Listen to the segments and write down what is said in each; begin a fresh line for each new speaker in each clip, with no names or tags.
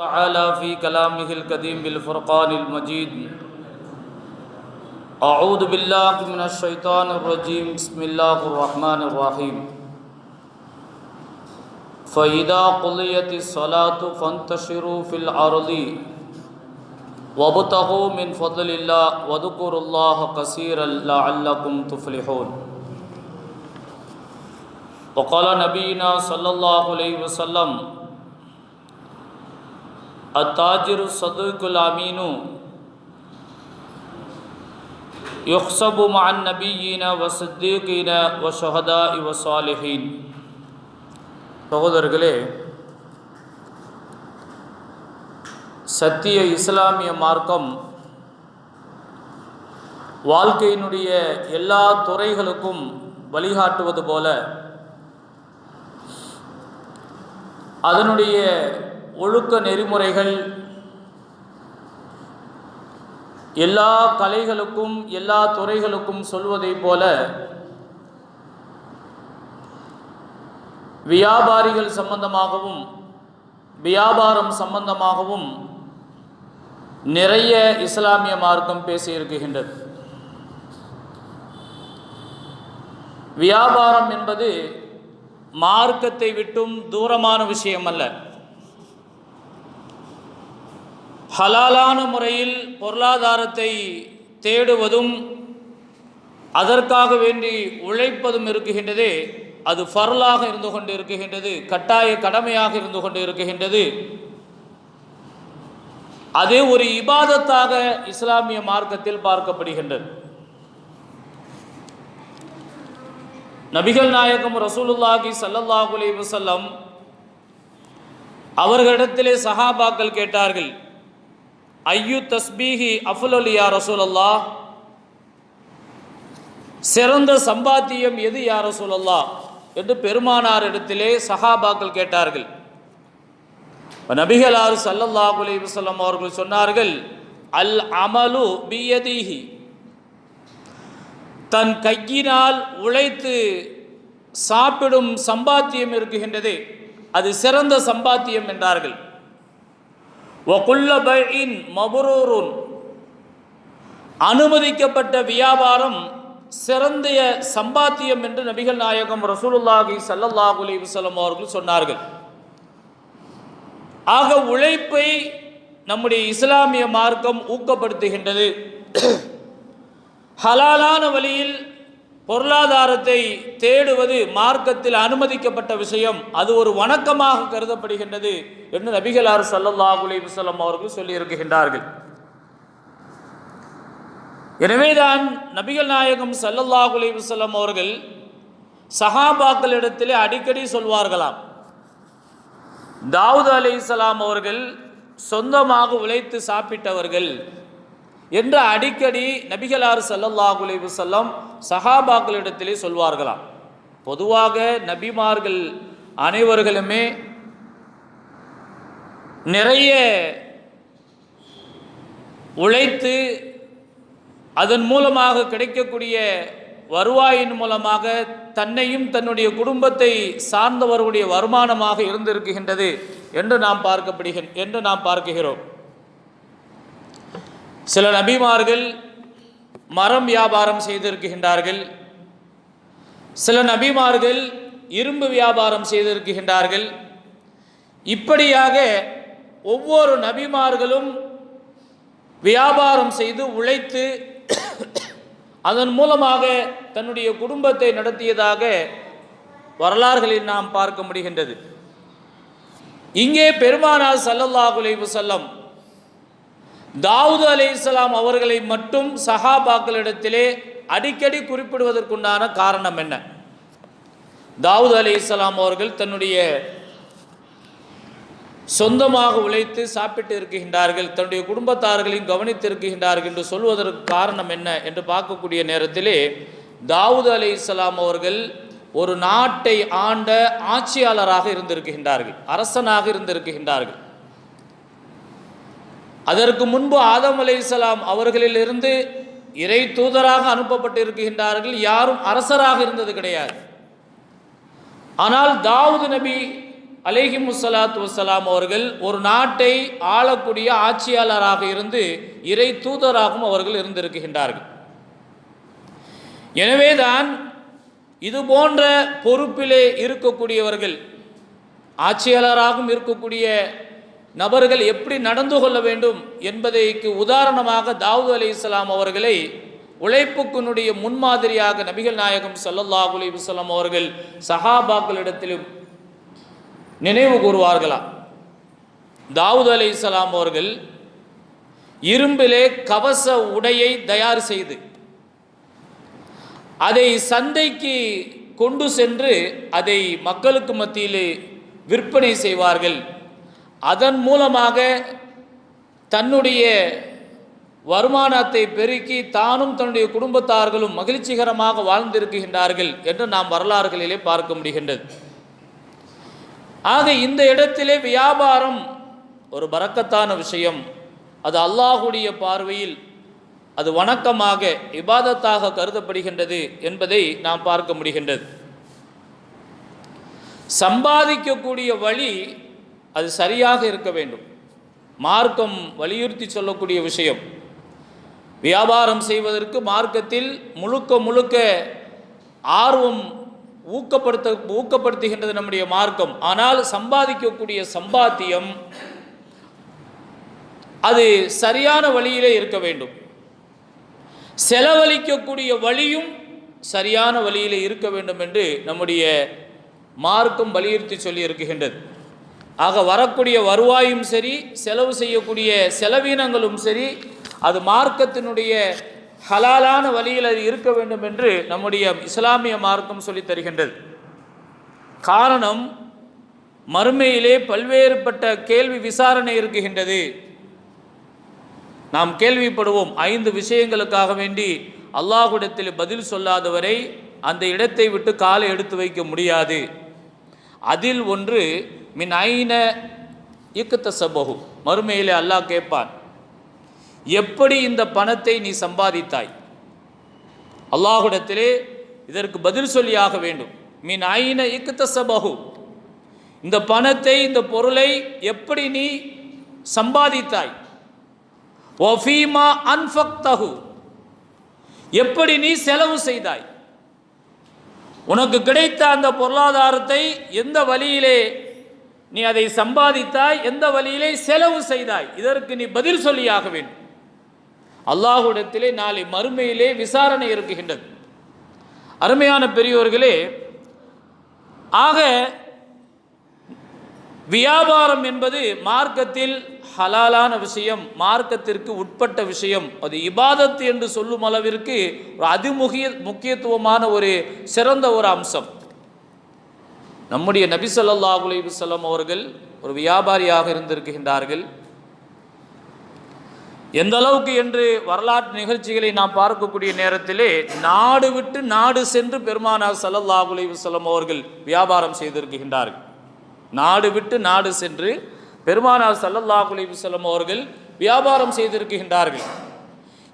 تعالى في كلامه القديم بالفرقان المجيد. أعوذ بالله من الشيطان الرجيم. بسم الله الرحمن الرحيم. فإذا قضيت الصلاة فانتشروا في الأرض وابتغوا من فضل الله واذكروا الله كثيرا لعلكم تفلحون. وقال نبينا صلى الله عليه وسلم அத்தாஜிரு சதுக்குல் அமீனு யுக்சபு மான் நபியீன வசத்தீகீன வசஹதா இவ சாலிஹீன் சகோதரர்களே சத்திய இஸ்லாமிய மார்க்கம் வாழ்க்கையினுடைய எல்லா துறைகளுக்கும் வழிகாட்டுவது போல அதனுடைய ஒழுக்க நெறிமுறைகள். எல்லா கலைகளுக்கும் எல்லா துறைகளுக்கும் சொல்வதைப் போல வியாபாரிகள் சம்பந்தமாகவும் வியாபாரம் சம்பந்தமாகவும் நிறைய இஸ்லாமிய மார்க்கம் பேசியிருக்கின்றது வியாபாரம் என்பது மார்க்கத்தை விட்டும் தூரமான விஷயம் அல்ல ஹலாலான முறையில் பொருளாதாரத்தை தேடுவதும் அதற்காக வேண்டி உழைப்பதும் இருக்குகின்றதே அது ஃபர்லாக இருந்து கொண்டு இருக்குகின்றது கட்டாய கடமையாக இருந்து கொண்டு இருக்குகின்றது அது ஒரு இபாதத்தாக இஸ்லாமிய மார்க்கத்தில் பார்க்கப்படுகின்றது. நபிகள் நாயகம் ரசூலுல்லாஹி சல்லல்லாஹு அலைஹி அவர்களிடத்திலே சஹாபாக்கள் கேட்டார்கள் ஐயு தஸ்பீஹி அஃபுல் யா ரசூலல்லா சிறந்த சம்பாத்தியம் எது யார் ரசூலல்லா என்று பெருமானார் இடத்திலே சஹாபாக்கள் கேட்டார்கள். நபிகளார் சல்லல்லாஹு அலைஹி வஸல்லம் அவர்கள் சொன்னார்கள் அல் அமலு பியதீஹி. தன் கையினால் உழைத்து சாப்பிடும் சம்பாத்தியம் இருக்குகின்றதே அது சிறந்த சம்பாத்தியம் என்றார்கள். ஒகுல்லபின் மபுரூருன். அனுமதிக்கப்பட்ட வியாபாரம் சிறந்த சம்பாத்தியம் என்று நபிகள் நாயகம் ரசூலுல்லாஹி சல்லல்லாஹு அலைஹி வஸல்லம் அவர்கள் சொன்னார்கள். ஆக உழைப்பை நம்முடைய இஸ்லாமிய மார்க்கம் ஊக்கப்படுத்துகின்றது. ஹலாலான வழியில் பொருளாதாரத்தை தேடுவது மார்க்கத்தில் அனுமதிக்கப்பட்ட விஷயம். அது ஒரு வணக்கமாக கருதப்படுகின்றது என்று நபிகளார் சல்லல்லாஹு அலைஹி அவர்கள் சொல்லியிருக்கின்றார்கள் எனவேதான் நபிகள் நாயகம் சல்லல்லாஹு அலைஹி அவர்கள் சஹாபாக்களிடத்திலே அடிக்கடி சொல்வார்களாம். தாவூத் அலி இஸ்லாம் அவர்கள் சொந்தமாக உழைத்து சாப்பிட்டவர்கள். என்று அடிக்கடி நபிகளார் சல்லல்லாஹு அலைஹி சஹாபாக்களிடத்திலே சொல்வார்களாம். பொதுவாக நபிமார்கள் அனைவர்களுமே நிறைய உழைத்து அதன் மூலமாக கிடைக்கக்கூடிய வருவாயின் மூலமாக தன்னையும் தன்னுடைய குடும்பத்தை சார்ந்தவர்களுடைய வருமானமாக இருந்திருக்கின்றது என்று நாம் பார்க்கப்படுகிற என்று நாம் பார்க்கிறோம் சில நபிமார்கள் மரம் வியாபாரம் செய்திருக்கின்றார்கள். சில நபிமார்கள் இரும்பு வியாபாரம் செய்திருக்கின்றார்கள். இப்படியாக ஒவ்வொரு நபிமார்களும் வியாபாரம் செய்து உழைத்து அதன் மூலமாக தன்னுடைய குடும்பத்தை நடத்தியதாக வரலாறுகளில் நாம் பார்க்க முடிகின்றது. இங்கே பெருமானார் சல்லல்லாஹு செல்லம் தாவூது அலி இஸ்லாம் அவர்களை மட்டும் சஹாபாக்களிடத்திலே அடிக்கடி குறிப்பிடுவதற்குண்டான காரணம் என்ன? தாவூது அலி இஸ்லாம் அவர்கள் தன்னுடைய சொந்தமாக உழைத்து சாப்பிட்டு இருக்கின்றார்கள் தன்னுடைய குடும்பத்தார்களையும் கவனித்து இருக்கின்றார்கள் என்று சொல்வதற்கு காரணம் என்ன என்று பார்க்கக்கூடிய நேரத்திலே தாவூது அலி இஸ்லாம் அவர்கள் ஒரு நாட்டை ஆண்ட ஆட்சியாளராக இருந்திருக்கின்றார்கள் அரசனாக இருந்திருக்கின்றார்கள். அதற்கு முன்பு ஆதம் அலைஹிஸ்ஸலாம் அவர்களிலிருந்து இறை தூதராக அனுப்பப்பட்டிருக்கின்றார்கள். யாரும் அரசராக இருந்தது கிடையாது. ஆனால் தாவூது நபி அலைஹி முசலாத்து வசலாம் அவர்கள் ஒரு நாட்டை ஆளக்கூடிய ஆட்சியாளராக இருந்து இறை தூதராகவும் அவர்கள் இருந்திருக்கின்றார்கள். எனவேதான் இது போன்ற பொறுப்பிலே இருக்கக்கூடியவர்கள் ஆட்சியாளராகவும் இருக்கக்கூடிய நபர்கள் எப்படி நடந்து கொள்ள வேண்டும் என்பதைக்கு உதாரணமாக தாவூத் அலி இஸ்லாம் அவர்களை உழைப்புக்குனுடைய முன்மாதிரியாக நபிகள் நாயகம் ஸல்லல்லாஹு அலி வஸல்லம் அவர்கள் சஹாபாக்களிடத்திலும் நினைவு கூறுவார்களா? தாவூத் அலி இஸ்லாம் அவர்கள் இரும்பிலே கவச உடையை தயார் செய்து அதை சந்தைக்கு கொண்டு சென்று அதை மக்களுக்கு மத்தியிலே விற்பனை செய்வார்கள். அதன் மூலமாக தன்னுடைய வருமானத்தை பெருக்கி தானும் தன்னுடைய குடும்பத்தார்களும் மகிழ்ச்சிகரமாக வாழ்ந்திருக்கின்றார்கள் என்று நாம் வரலாறுகளிலே பார்க்க முடிகின்றது. ஆக இந்த இடத்திலே வியாபாரம் ஒரு பறக்கத்தான விஷயம். அது அல்லாஹுடைய பார்வையில் அது வணக்கமாக இபாதத்தாக கருதப்படுகின்றது என்பதை நாம் பார்க்க முடிகின்றது. சம்பாதிக்கக்கூடிய வழி அது சரியாக இருக்க வேண்டும். மார்க்கம் வலியுறுத்தி சொல்லக்கூடிய விஷயம். வியாபாரம் செய்வதற்கு மார்க்கத்தில் முழுக்க முழுக்க ஆர்வம் ஊக்கப்படுத்த ஊக்கப்படுத்துகின்றது நம்முடைய மார்க்கம். ஆனால் சம்பாதிக்கக்கூடிய சம்பாத்தியம் அது சரியான வழியிலே இருக்க வேண்டும். செலவழிக்கக்கூடிய வழியும் சரியான வழியிலே இருக்க வேண்டும் என்று நம்முடைய மார்க்கம் வலியுறுத்தி சொல்லி இருக்கின்றது ஆக வரக்கூடிய வருவாயும் சரி செலவு செய்யக்கூடிய செலவீனங்களும் சரி அது மார்க்கத்தினுடைய ஹலாலான வழியில் அது இருக்க வேண்டும் என்று நம்முடைய இஸ்லாமிய மார்க்கம் சொல்லி தருகின்றது. காரணம் மறுமையிலே பல்வேறுபட்ட கேள்வி விசாரணை இருக்குகின்றது நாம் கேள்விப்படுவோம் ஐந்து விஷயங்களுக்காக வேண்டி அல்லாஹுடத்தில் பதில் சொல்லாதவரை அந்த இடத்தை விட்டு காலை எடுத்து வைக்க முடியாது. அதில் ஒன்று மின் ஐன இக்குத்த சபகு மறுமையிலே அல்லாஹ் கேட்பான் எப்படி இந்த பணத்தை நீ சம்பாதித்தாய்? அல்லாஹுடத்திலே இதற்கு பதில் சொல்லியாக வேண்டும். மின் ஐன இக்குத்த சபகு இந்த பணத்தை இந்த பொருளை எப்படி நீ சம்பாதித்தாய்? ஒஃபீமா அன்ஃபக்தகு எப்படி நீ செலவு செய்தாய்? உனக்கு கிடைத்த அந்த பொருளாதாரத்தை எந்த வழியிலே நீ அதை சம்பாதித்தாய் எந்த வழியிலே செலவு செய்தாய் இதற்கு நீ பதில் சொல்லியாக வேண்டும். அல்லாஹுடத்திலே நாளை மறுமையிலே விசாரணை இருக்குகின்றது அருமையான பெரியோர்களே ஆக வியாபாரம் என்பது மார்க்கத்தில் ஹலாலான விஷயம் மார்க்கத்திற்கு உட்பட்ட விஷயம் அது இபாதத்து என்று சொல்லும் அளவிற்கு ஒரு அதிமுகிய முக்கியத்துவமான ஒரு சிறந்த ஒரு அம்சம். நம்முடைய நபி ஸல்லல்லாஹு அலைஹி அவர்கள் ஒரு வியாபாரியாக இருந்திருக்கின்றார்கள். எந்த அளவுக்கு என்று வரலாற்று நிகழ்ச்சிகளை நாம் பார்க்கக்கூடிய நேரத்திலே நாடு விட்டு நாடு சென்று பெருமானார் சல்லல்லா அலைஹி அவர்கள் வியாபாரம் செய்திருக்கின்றார்கள். நாடு விட்டு நாடு சென்று பெருமானார் சல்லல்லா அலைஹி அவர்கள் வியாபாரம் செய்திருக்கின்றார்கள்.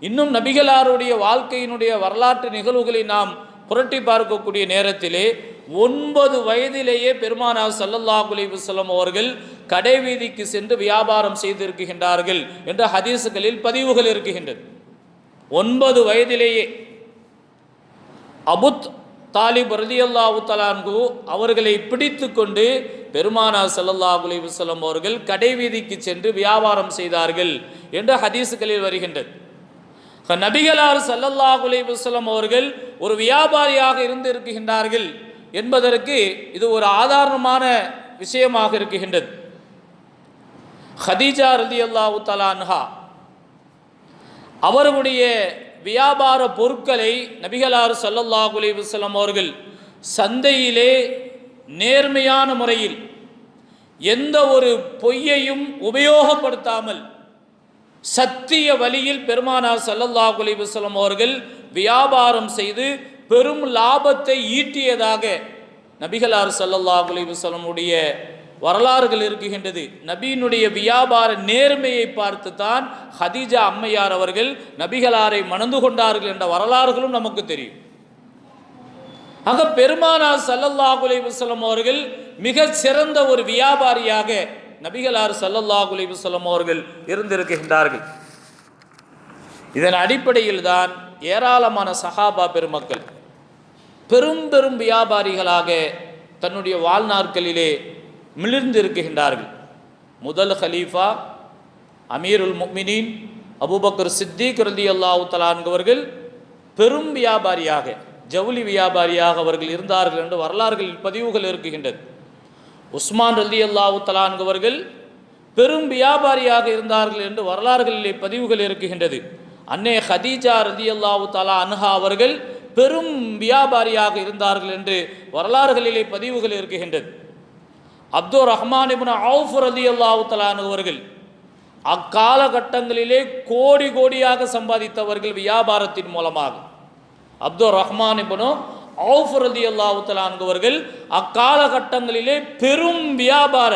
இன்னும் நபிகளாருடைய வாழ்க்கையினுடைய வரலாற்று நிகழ்வுகளை நாம் புரட்டி பார்க்கக்கூடிய நேரத்திலே ஒன்பது வயதிலேயே பெருமானார் சல்லல்லா அலைஹி அவர்கள் கடைவீதிக்கு சென்று வியாபாரம் செய்திருக்கின்றார்கள் என்ற ஹதீஸுகளில் பதிவுகள் இருக்கின்றது. ஒன்பது வயதிலேயே அபுத் தாலிப் ரலியல்லாஹு தலான்கு அவர்களை பிடித்து கொண்டு பெருமானார் சல்லல்லா அலைஹி அவர்கள் கடைவீதிக்கு சென்று வியாபாரம் செய்தார்கள் என்ற ஹதீஸுகளில் வருகின்றது. நபிகளார் சல்லல்லா அலைஹி அவர்கள் ஒரு வியாபாரியாக இருந்து இருக்கின்றார்கள் என்பதற்கு இது ஒரு ஆதாரமான விஷயமாக இருக்குகின்றது ஹதீஜா ரதி அல்லாஹு தலான்ஹா அவர்களுடைய வியாபார பொருட்களை நபிகளார் ஸல்லல்லாஹு அலைஹி அவர்கள் சந்தையிலே நேர்மையான முறையில் எந்த ஒரு பொய்யையும் உபயோகப்படுத்தாமல் சத்திய வழியில் பெருமானார் ஸல்லல்லாஹு அலைஹி அவர்கள் வியாபாரம் செய்து பெரும் லாபத்தை ஈட்டியதாக நபிகளார் ஸல்லல்லாஹு அலிவசலமுடைய வரலாறுகள் இருக்குகின்றது நபியினுடைய வியாபார நேர்மையை பார்த்து தான் ஹதீஜா அம்மையார் அவர்கள் நபிகளாரை மணந்து கொண்டார்கள் என்ற வரலாறுகளும் நமக்கு தெரியும். ஆக பெருமானார் ஸல்லல்லாஹு அலைஹி அவர்கள் மிக சிறந்த ஒரு வியாபாரியாக நபிகளார் ஸல்லல்லாஹு அலைஹி அவர்கள் இருந்திருக்கின்றார்கள். இதன் அடிப்படையில் தான் ஏராளமான சஹாபா பெருமக்கள் பெரும் பெரும் வியாபாரிகளாக தன்னுடைய வாழ்நாட்களிலே மிளிர்ந்திருக்கின்றார்கள். முதல் ஹலீஃபா அமீருல் முக்மினின் அபுபக்கர் சித்திக் ரதி அல்லாஹு தலான்கவர்கள் பெரும் வியாபாரியாக ஜவுளி வியாபாரியாக அவர்கள் இருந்தார்கள் என்று வரலாறுகளில் பதிவுகள் இருக்குகின்றது உஸ்மான் ரதி அல்லாஹு தலான்கவர்கள் பெரும் வியாபாரியாக இருந்தார்கள் என்று வரலாறுகளிலே பதிவுகள் இருக்குகின்றது அன்னை ஹதீஜா ரதி அல்லாஹு தலா அன்ஹா அவர்கள் பெரும் வியாபாரியாக இருந்தார்கள் என்று வரலாறுகளிலே பதிவுகள் இருக்குகின்றது அப்துல் ரஹ்மான் இப்னு அவுஃப் ரதி அல்லாஹு அவர்கள் அக்காலகட்டங்களிலே கோடி கோடியாக சம்பாதித்தவர்கள் வியாபாரத்தின் மூலமாக. அப்துல் ரஹ்மான் இபனோ அவுஃப் ரதி அல்லாஹு அக்காலகட்டங்களிலே பெரும் வியாபார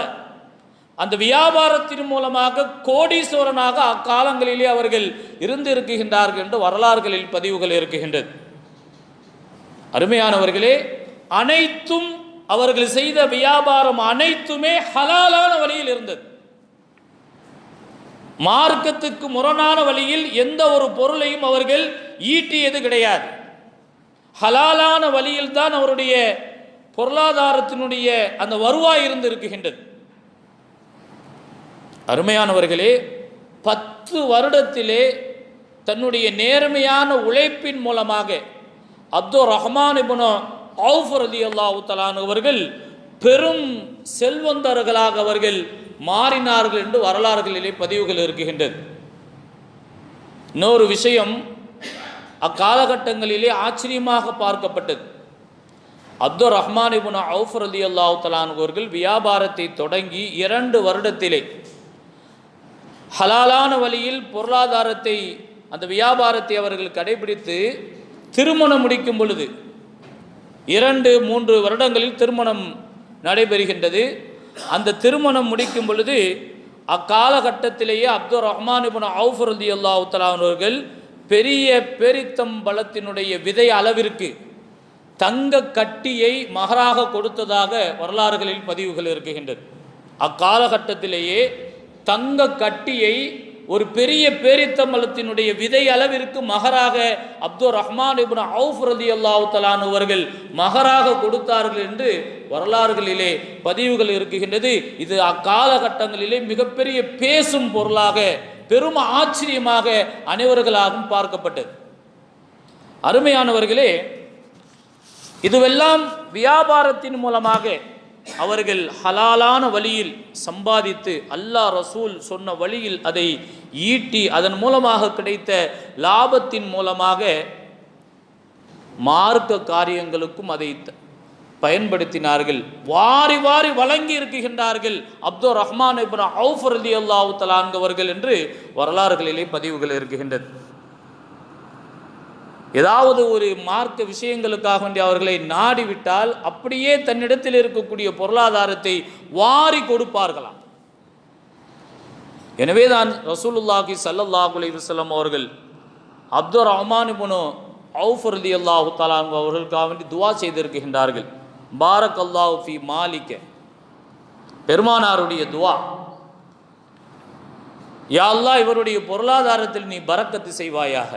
அந்த வியாபாரத்தின் மூலமாக கோடீஸ்வரனாக அக்காலங்களிலே அவர்கள் இருந்திருக்கின்றார்கள் என்று வரலாறுகளில் பதிவுகள் இருக்குகின்றது அருமையானவர்களே அனைத்தும் அவர்கள் செய்த வியாபாரம் அனைத்துமே ஹலாலான வழியில் இருந்தது. மார்க்கத்துக்கு முரணான வழியில் எந்த ஒரு பொருளையும் அவர்கள் ஈட்டியது கிடையாது. ஹலாலான வழியில் தான் அவருடைய பொருளாதாரத்தினுடைய அந்த வருவாய் இருந்து இருக்குகின்றது. அருமையானவர்களே பத்து வருடத்திலே தன்னுடைய நேர்மையான உழைப்பின் மூலமாக அப்துல் ரஹ்மான் இபுனோ அவுஃப் ரதி அல்லாஹு அவர்கள் பெரும் செல்வந்தர்களாக அவர்கள் மாறினார்கள் என்று வரலாறுகளிலே பதிவுகள் இருக்குகின்றது இன்னொரு விஷயம் அக்காலகட்டங்களிலே ஆச்சரியமாக பார்க்கப்பட்டது. அப்துல் ரஹ்மான் இபுன் அவுஃப் ரதி அல்லாஹு வியாபாரத்தை தொடங்கி இரண்டு வருடத்திலே ஹலாலான வழியில் பொருளாதாரத்தை அந்த வியாபாரத்தை அவர்கள் கடைபிடித்து திருமணம் முடிக்கும் பொழுது இரண்டு மூன்று வருடங்களில் திருமணம் நடைபெறுகின்றது. அந்த திருமணம் முடிக்கும் பொழுது அக்காலகட்டத்திலேயே அப்துல் ரஹ்மான் இபுன் அவுஃப் ரதி பெரிய பெரித்தம் பெரிய பேரித்தம்பலத்தினுடைய விதை அளவிற்கு தங்க கட்டியை மகராக கொடுத்ததாக வரலாறுகளில் பதிவுகள் இருக்குகின்றது அக்காலகட்டத்திலேயே தங்க கட்டியை ஒரு பெரிய பேரித்தம்பலத்தினுடைய விதை அளவிற்கு மகராக அப்துல் ரஹ்மான் இப்னு அவுஃப் ரதி அல்லாஹு அவர்கள் மகராக கொடுத்தார்கள் என்று வரலாறுகளிலே பதிவுகள் இருக்குகின்றது இது அக்காலகட்டங்களிலே மிகப்பெரிய பேசும் பொருளாக பெரும் ஆச்சரியமாக அனைவர்களாகவும் பார்க்கப்பட்டது. அருமையானவர்களே இதுவெல்லாம் வியாபாரத்தின் மூலமாக அவர்கள் ஹலாலான வழியில் சம்பாதித்து அல்லாஹ் ரசூல் சொன்ன வழியில் அதை ஈட்டி அதன் மூலமாக கிடைத்த லாபத்தின் மூலமாக மார்க்க காரியங்களுக்கும் அதை த- பயன்படுத்தினார்கள். வாரி வாரி வழங்கி இருக்குகின்றார்கள் அப்துல் ரஹ்மான் இப்னு அவுஃப் ரதி அல்லாஹு தலான்கவர்கள் என்று வரலாறுகளிலே பதிவுகள் இருக்குகின்றது ஏதாவது ஒரு மார்க்க விஷயங்களுக்காக வேண்டி அவர்களை நாடிவிட்டால் அப்படியே தன்னிடத்தில் இருக்கக்கூடிய பொருளாதாரத்தை வாரி கொடுப்பார்களாம். எனவே தான் ரசூலுல்லாஹி ஸல்லல்லாஹு அலைவசல்லம் அவர்கள் அப்துல் ரஹ்மான் இபுனு அவுஃப் ரலியல்லாஹு தஆலா அன்ஹு அவர்களுக்காக வேண்டி துவா செய்திருக்கின்றார்கள். பாரக் அல்லாஹு ஃபி மாலிக்க. பெருமானாருடைய துவா. யா அல்லாஹ் இவருடைய பொருளாதாரத்தில் நீ பறக்கத்து செய்வாயாக.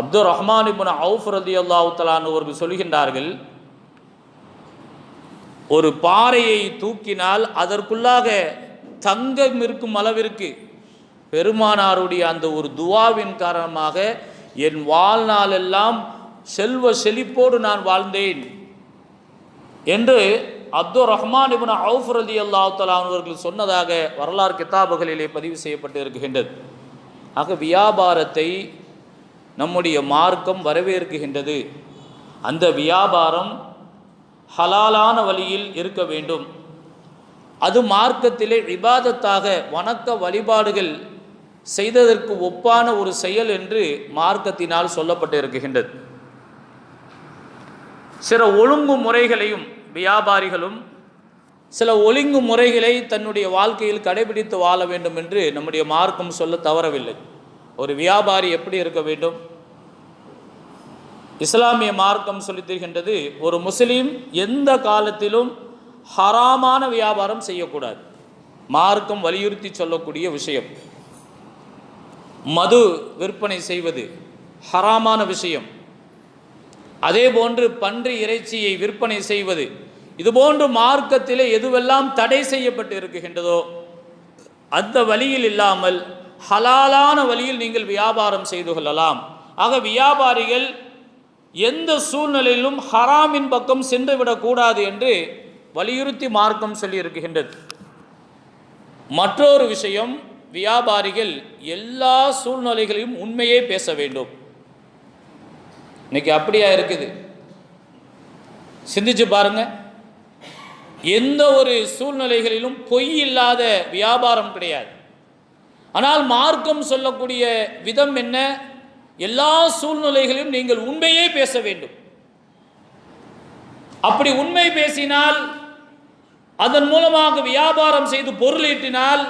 அப்துல் ரஹ்மான் இப்னு அவுஃப் ரலியல்லாஹு தஆலா அன்ஹு அவர்கள் சொல்கின்றார்கள் ஒரு பாறையை தூக்கினால் அதற்குள்ளாக தங்கம் இருக்கும் அளவிற்கு பெருமானாருடைய அந்த ஒரு துவாவின் காரணமாக என் வாழ்நாளெல்லாம் செல்வ செழிப்போடு நான் வாழ்ந்தேன் என்று அப்துல் ரஹ்மான் இப்னு அவுஃப் ரலி அல்லாஹ் அவர்கள் சொன்னதாக வரலாறு கிதாபுகளிலே பதிவு செய்யப்பட்டு இருக்கின்றது ஆக வியாபாரத்தை நம்முடைய மார்க்கம் வரவேற்குகின்றது அந்த வியாபாரம் ஹலாலான வழியில் இருக்க வேண்டும். அது மார்க்கத்திலே விவாதத்தாக வணக்க வழிபாடுகள் செய்ததற்கு ஒப்பான ஒரு செயல் என்று மார்க்கத்தினால் சொல்லப்பட்டு இருக்கின்றது சில ஒழுங்கு முறைகளையும் வியாபாரிகளும் சில ஒழுங்கு முறைகளை தன்னுடைய வாழ்க்கையில் கடைபிடித்து வாழ வேண்டும் என்று நம்முடைய மார்க்கம் சொல்ல தவறவில்லை. ஒரு வியாபாரி எப்படி இருக்க வேண்டும்? இஸ்லாமிய மார்க்கம் சொல்லித் தருகின்றது ஒரு முஸ்லீம் எந்த காலத்திலும் ஹராமான வியாபாரம் செய்யக்கூடாது. மார்க்கம் வலியுறுத்தி சொல்லக்கூடிய விஷயம். மது விற்பனை செய்வது ஹராமான விஷயம். அதே போன்று பன்றி இறைச்சியை விற்பனை செய்வது இதுபோன்று மார்க்கத்திலே எதுவெல்லாம் தடை செய்யப்பட்டு இருக்குகின்றதோ அந்த வழியில் இல்லாமல் ஹலாலான வழியில் நீங்கள் வியாபாரம் செய்து கொள்ளலாம். ஆக வியாபாரிகள் எந்த சூழ்நிலையிலும் ஹராமின் பக்கம் சென்று விடக்கூடாது என்று வலியுறுத்தி மார்க்கம் சொல்லியிருக்கின்றது மற்றொரு விஷயம் வியாபாரிகள் எல்லா சூழ்நிலைகளையும் உண்மையே பேச வேண்டும். இன்னைக்கு அப்படியா இருக்குது? சிந்திச்சு பாருங்க. எந்த ஒரு சூழ்நிலைகளிலும் பொய் இல்லாத வியாபாரம் கிடையாது. ஆனால் மார்க்கம் சொல்லக்கூடிய விதம் என்ன? எல்லா சூழ்நிலைகளையும் நீங்கள் உண்மையே பேச வேண்டும். அப்படி உண்மை பேசினால் அதன் மூலமாக வியாபாரம் செய்து பொருளீட்டினால்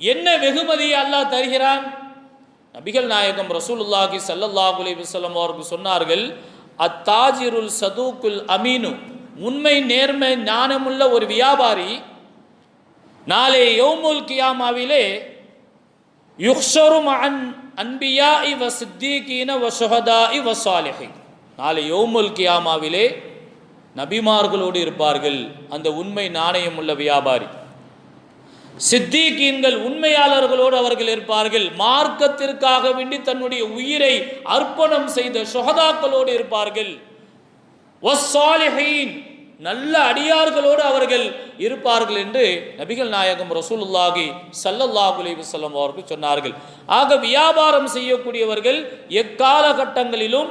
என்ன வெகுமதியை அல்லாஹ் தருகிறான்? நபிகள் நாயகம் ரசூலுல்லாஹி சல்லல்லாஹு அலைஹி வஸல்லம் அவர்கள் சொன்னார்கள் அத்தாஜிருல் சதூக்குல் அமீனு. உண்மை நேர்மை ஞானமுள்ள ஒரு வியாபாரி நாளை யோமுல் கியாமாவிலே யுக்ஷரும் அன் அன்பியா இவ சித்திகீன வ சுஹதா இவ சாலிஹின் நாளை யோமுல் கியாமாவிலே நபிமார்களோடு இருப்பார்கள். அந்த உண்மை நாணயம் உள்ள வியாபாரி. சித்தீக்கீன்கள் உண்மையாளர்களோடு அவர்கள் இருப்பார்கள். மார்க்கத்திற்காக வேண்டி தன்னுடைய உயிரை அர்ப்பணம் செய்த சுகதாக்களோடு இருப்பார்கள். நல்ல அடியார்களோடு அவர்கள் இருப்பார்கள் என்று நபிகள் நாயகம் ரசூலுல்லாஹி ஸல்லல்லாஹு அலைஹி அவர்கள் சொன்னார்கள். ஆக வியாபாரம் செய்யக்கூடியவர்கள் எக்காலகட்டங்களிலும்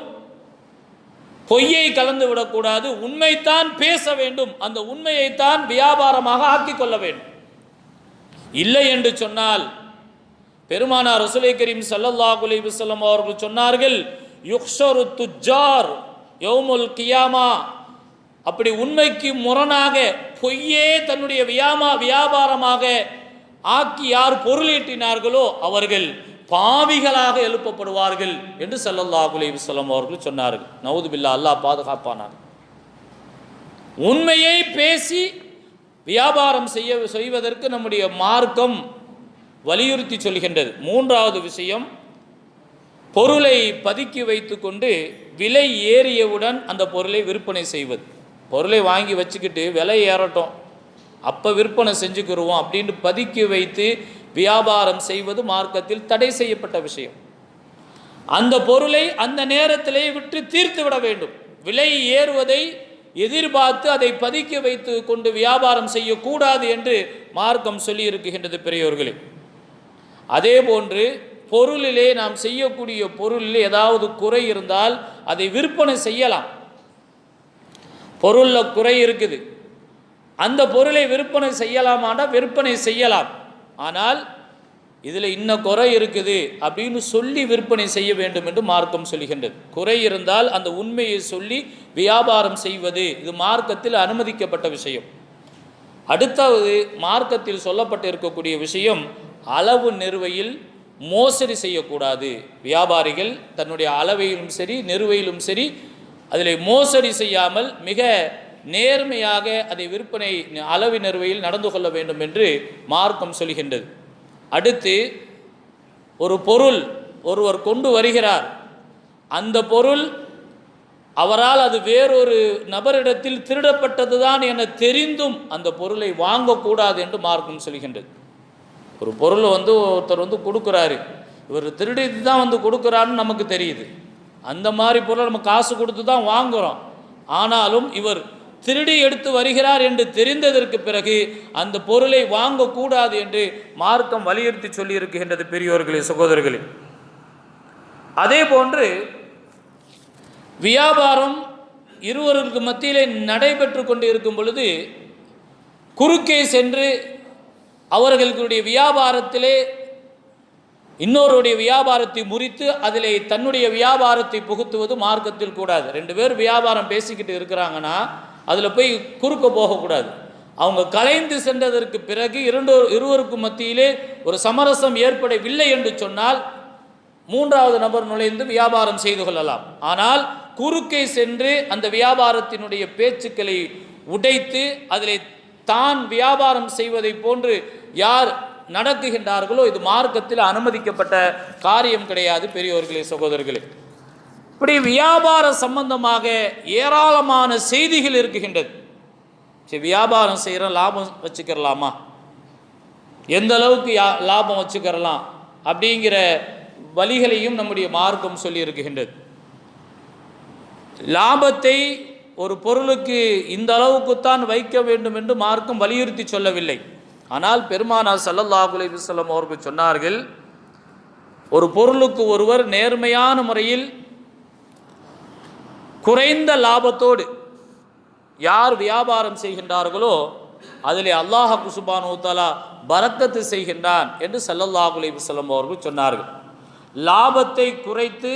பொய்யை கலந்து விடக்கூடாது. உண்மைத்தான் பேச வேண்டும். அந்த உண்மையைத்தான் வியாபாரமாக ஆக்கிக் கொள்ள வேண்டும். இல்லை என்று சொன்னால் பெருமானார் ரசுலை கரீம் சல்லல்லா அலைஹி அவர்கள் சொன்னார்கள் யுக்ஷரு துஜார் யோமுல் கியாமா. அப்படி உண்மைக்கு முரணாக பொய்யே தன்னுடைய வியாமா வியாபாரமாக ஆக்கி யார் பொருளீட்டினார்களோ அவர்கள் பாவிகளாக எழுப்பப்படுவார்கள் என்று ஸல்லல்லாஹு அலைஹி அவர்கள் சொன்னார்கள். நவுது பில்லா அல்லாஹ் பாதுகாப்பானார் உண்மையை பேசி வியாபாரம் செய்ய செய்வதற்கு நம்முடைய மார்க்கம் வலியுறுத்தி சொல்கின்றது. மூன்றாவது விஷயம் பொருளை பதுக்கி வைத்துக்கொண்டு விலை ஏறியவுடன் அந்த பொருளை விற்பனை செய்வது. பொருளை வாங்கி வச்சுக்கிட்டு விலை ஏறட்டும். அப்போ விற்பனை செஞ்சுக்கிடுவோம் அப்படின்னு பதுக்கி வைத்து வியாபாரம் செய்வது மார்க்கத்தில் தடை செய்யப்பட்ட விஷயம். அந்த பொருளை அந்த நேரத்திலே விற்று தீர்த்து விட வேண்டும். விலை ஏறுவதை எதிர்பார்த்து அதை பதுக்க வைத்து கொண்டு வியாபாரம் செய்யக்கூடாது என்று மார்க்கம் சொல்லி இருக்குகின்றது பெரியோர்களே. அதே போன்று பொருளிலே நாம் செய்யக்கூடிய பொருளில் ஏதாவது குறை இருந்தால் அதை விற்பனை செய்யலாம். பொருளில் குறை இருக்குது. அந்த பொருளை விற்பனை செய்யலாமாண்டா? விற்பனை செய்யலாம். ஆனால் இதில் இன்ன குறை இருக்குது அப்படின்னு சொல்லி விற்பனை செய்ய வேண்டும் என்று மார்க்கம் சொல்கின்றது. குறை இருந்தால் அந்த உண்மையை சொல்லி வியாபாரம் செய்வது இது மார்க்கத்தில் அனுமதிக்கப்பட்ட விஷயம். அடுத்தாவது மார்க்கத்தில் சொல்லப்பட்டு இருக்கக்கூடிய விஷயம் அளவு நிறுவையில் மோசடி செய்யக்கூடாது. வியாபாரிகள் தன்னுடைய அளவையிலும் சரி நிறுவையிலும் சரி அதில் மோசடி செய்யாமல் மிக நேர்மையாக அதை விற்பனை அளவு நிறுவையில் நடந்து கொள்ள வேண்டும் என்று மார்க்கம் சொல்கின்றது. அடுத்து ஒரு பொருள் ஒருவர் கொண்டு வருகிறார். அந்த பொருள் அவரால் அது வேறொரு நபரிடத்தில் திருடப்பட்டதுதான் என தெரிந்தும் அந்த பொருளை வாங்கக்கூடாது என்று மார்க்கம் சொல்கின்றது. ஒரு பொருளை வந்து ஒருத்தர் வந்து கொடுக்குறாரு. இவர் திருடிட்டு தான் வந்து கொடுக்குறாருன்னு நமக்கு தெரியுது. அந்த மாதிரி பொருளை நம்ம காசு கொடுத்து தான் வாங்குகிறோம் ஆனாலும் இவர் திருடி எடுத்து வருகிறார் என்று தெரிந்ததற்கு பிறகு அந்த பொருளை வாங்கக்கூடாது என்று மார்க்கம் வலியுறுத்தி சொல்லியிருக்கின்றது பெரியோர்களே சகோதரர்களே. அதே போன்று வியாபாரம் இருவருக்கு மத்தியிலே நடைபெற்று கொண்டு இருக்கும் பொழுது குறுக்கே சென்று அவர்களுடைய வியாபாரத்திலே இன்னொருடைய வியாபாரத்தை முறித்து அதிலே தன்னுடைய வியாபாரத்தை புகுத்துவது மார்க்கத்தில் கூடாது. ரெண்டு பேர் வியாபாரம் பேசிக்கிட்டு இருக்கிறாங்கன்னா அதில் போய் குறுக்க போகக்கூடாது. அவங்க கலைந்து சென்றதற்கு பிறகு இரண்டு இருவருக்கும் மத்தியிலே ஒரு சமரசம் ஏற்படவில்லை என்று சொன்னால் மூன்றாவது நபர் நுழைந்து வியாபாரம் செய்து கொள்ளலாம். ஆனால் குறுக்கே சென்று அந்த வியாபாரத்தினுடைய பேச்சுக்களை உடைத்து அதிலே தான் வியாபாரம் செய்வதை போன்று யார் நடக்குகின்றார்களோ இது மார்க்கத்தில் அனுமதிக்கப்பட்ட காரியம் கிடையாது பெரியோர்களே சகோதரர்களே. இப்படி வியாபார சம்பந்தமாக ஏராளமான செய்திகள் இருக்குகின்றது. சரி வியாபாரம் செய்கிறோம் லாபம் வச்சுக்கிறலாமா? எந்த அளவுக்கு யா லாபம் வச்சுக்கிறலாம்? அப்படிங்கிற வழிகளையும் நம்முடைய மார்க்கம் சொல்லி இருக்குகின்றது லாபத்தை ஒரு பொருளுக்கு இந்த அளவுக்குத்தான் வைக்க வேண்டும் என்று மார்க்கம் வலியுறுத்தி சொல்லவில்லை. ஆனால் பெருமானார் சல்லல்லாஹுலே அலைஹி அவர்கள் சொன்னார்கள் ஒரு பொருளுக்கு ஒருவர் நேர்மையான முறையில் குறைந்த லாபத்தோடு யார் வியாபாரம் செய்கின்றார்களோ அதிலே அல்லாஹ் குசுபானு தஆலா பரக்கத்து செய்கின்றான் என்று ஸல்லல்லாஹு அலைஹி அவர்கள் சொன்னார்கள். லாபத்தை குறைத்து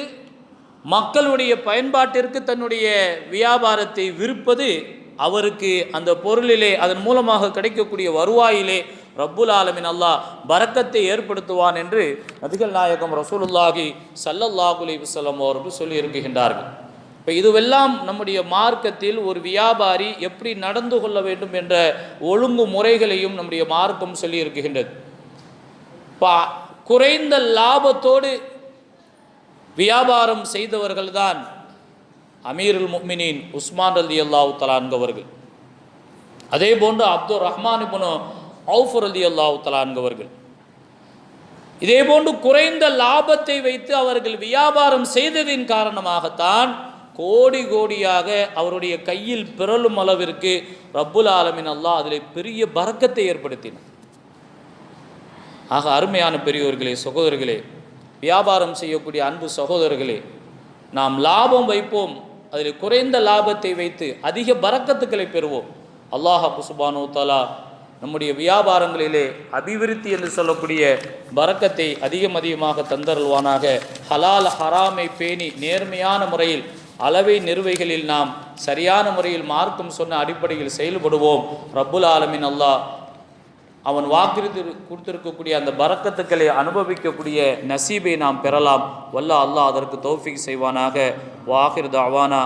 மக்களுடைய பயன்பாட்டிற்கு தன்னுடைய வியாபாரத்தை விற்பது அவருக்கு அந்த பொருளிலே அதன் மூலமாக கிடைக்கக்கூடிய வருவாயிலே ரப்புல் ஆலமின் அல்லாஹ் பரக்கத்தை ஏற்படுத்துவான் என்று நபிகள் நாயகம் ரசூலுல்லாஹி ஸல்லல்லாஹு அலைஹி அவர்கள் சொல்லி இருக்கின்றார்கள் இப்போ இதுவெல்லாம் நம்முடைய மார்க்கத்தில் ஒரு வியாபாரி எப்படி நடந்து கொள்ள வேண்டும் என்ற ஒழுங்கு முறைகளையும் நம்முடைய மார்க்கம் சொல்லி இருக்குகின்றது இப்போ குறைந்த லாபத்தோடு வியாபாரம் செய்தவர்கள்தான் அமீருல் முக்மினின் உஸ்மான் ரலி அல்லாஹு தலான்கவர்கள் அதே போன்று அப்துல் ரஹ்மான் இப்னு அவுஃபர் அலி அல்லாஹு தலான்கவர்கள் இதே போன்று குறைந்த லாபத்தை வைத்து அவர்கள் வியாபாரம் செய்ததின் காரணமாகத்தான் கோடி கோடியாக அவருடைய கையில் பிறலும் அளவிற்கு ரப்புல் ஆலமின் அல்லாஹ் அதில் பெரிய பறக்கத்தை ஏற்படுத்தினார் ஆக அருமையான பெரியோர்களே சகோதரர்களே வியாபாரம் செய்யக்கூடிய அன்பு சகோதரர்களே நாம் லாபம் வைப்போம் அதில் குறைந்த லாபத்தை வைத்து அதிக பறக்கத்துக்களை பெறுவோம். அல்லாஹ் சுபானு தலா நம்முடைய வியாபாரங்களிலே அபிவிருத்தி என்று சொல்லக்கூடிய பறக்கத்தை அதிகம் அதிகமாக தந்தருள்வானாக. ஹலால் ஹராமை பேணி நேர்மையான முறையில் அளவை நிறுவைகளில் நாம் சரியான முறையில் மார்க்கம் சொன்ன அடிப்படையில் செயல்படுவோம். ரப்புல் ஆலமின் அல்லாஹ் அவன் வாக்குறுதி கொடுத்திருக்கக்கூடிய அந்த பறக்கத்துக்களை அனுபவிக்கக்கூடிய நசீபை நாம் பெறலாம். வல்ல அல்லாஹ் அதற்கு தௌஃபிக் செய்வானாக. வாஹிர் அவானா